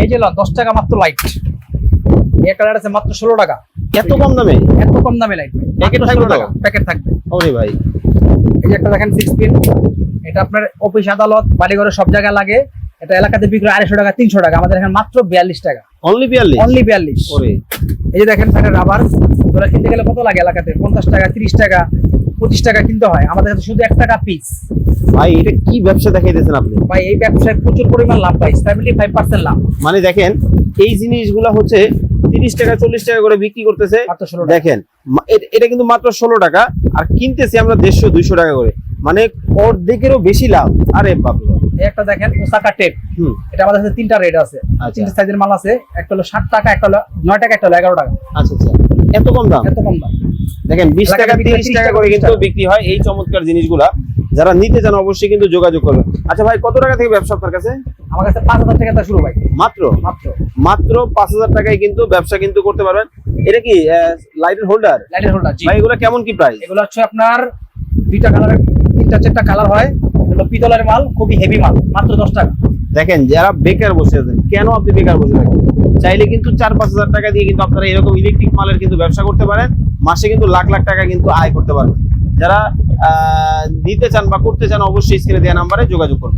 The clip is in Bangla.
এই যে দশ টাকা মাত্র লাইট এই কালার আছে মাত্র ষোলো টাকা। এত কম দামে? এত কম দামে লাইট Packet থাকবে তো? প্যাকেট থাকবে। ওরে ভাই। এই যে একটা দেখেন সিক্স পিন এটা আপনার অফিস আদালত বাড়িঘরে সব জায়গায় লাগে। এটা এলাকাতে বিক্রি আড়াইশো টাকা তিনশো টাকা। আমাদের এখানে মাত্র বিয়াল্লিশ টাকা। অনলি বিয়াল্লিশ? অনলি বিয়াল্লিশ। এই যে দেখেন রাবার ওরা কিনতে গেলে কত লাগে এলাকাতে? পঞ্চাশ টাকা তিরিশ টাকা। পঁচিশ টাকা কিনতে হয়। আমাদের কাছে শুধু এক টাকা পিস ভাই এটা কি ব্যবসা দেখাইতেছেন আপনি? ভাই এই ব্যবসায় প্রচুর পরিমাণ লাভ পাই। সেভেন্টি ফাইভ পার্সেন্ট লাভ। মানে দেখেন এই জিনিসগুলো হচ্ছে তিরিশ টাকা চল্লিশ টাকা করে বিক্রি করতেছে। দেখেন এটা কিন্তু মাত্র ষোলো টাকা। আর কিনতেছি আমরা দেড়শো দুইশো টাকা করে। মানে অর্ধেকেরও বেশি লাভ। আরে বাপ একটা দেখেন ওসাকা টেপ এটা আমাদের কাছে তিনটা রেট আছে। আচ্ছা। তিনটা সাইজের মাল আছে। একটা হলো ষাট টাকা একটা হলো নয় টাকা একটা হলো এগারো টাকা। আচ্ছা আচ্ছা। এত কম দাম? এত কম দাম। দেখেন বিশ টাকা তিরিশ টাকা করে কিন্তু বিক্রি হয়। এই চমৎকার জিনিসগুলা। যারা নিতে চান অবশ্যই কিন্তু যোগাযোগ করবেন। আচ্ছা ভাই কত টাকা থেকে ব্যবসা আপনার কাছে? আমার কাছে পাঁচ হাজার টাকা শুরু ভাই। মাত্র? মাত্র। মাত্র পাঁচ হাজার টাকায় কিন্তু ব্যবসা কিন্তু করতে পারবেন। এটা কি লাইটের হোল্ডার লাইটের হোল্ডার ভাই এগুলো কেমন কি প্রাইস এগুলো হচ্ছে আপনার দুইটা কালারের তিনটা চারটা কালার হয়। এগুলো পিতলের মাল খুবই হেভি মাল মাত্র দশ টাকা। দেখেন, যারা বেকার বসে আছেন, কেন আপনি বেকার বসে থাকেন? চাইলে কিন্তু চার পাঁচ হাজার টাকা দিয়ে কিন্তু আপনারা এরকম ইলেকট্রিক মালের কিন্তু ব্যবসা করতে পারেন, মাসে কিন্তু লাখ লাখ টাকা কিন্তু আয় করতে পারবেন। যারা নিতে চান বা করতে চান, অবশ্যই স্ক্রিনে দেওয়া নাম্বারে যোগাযোগ করবেন।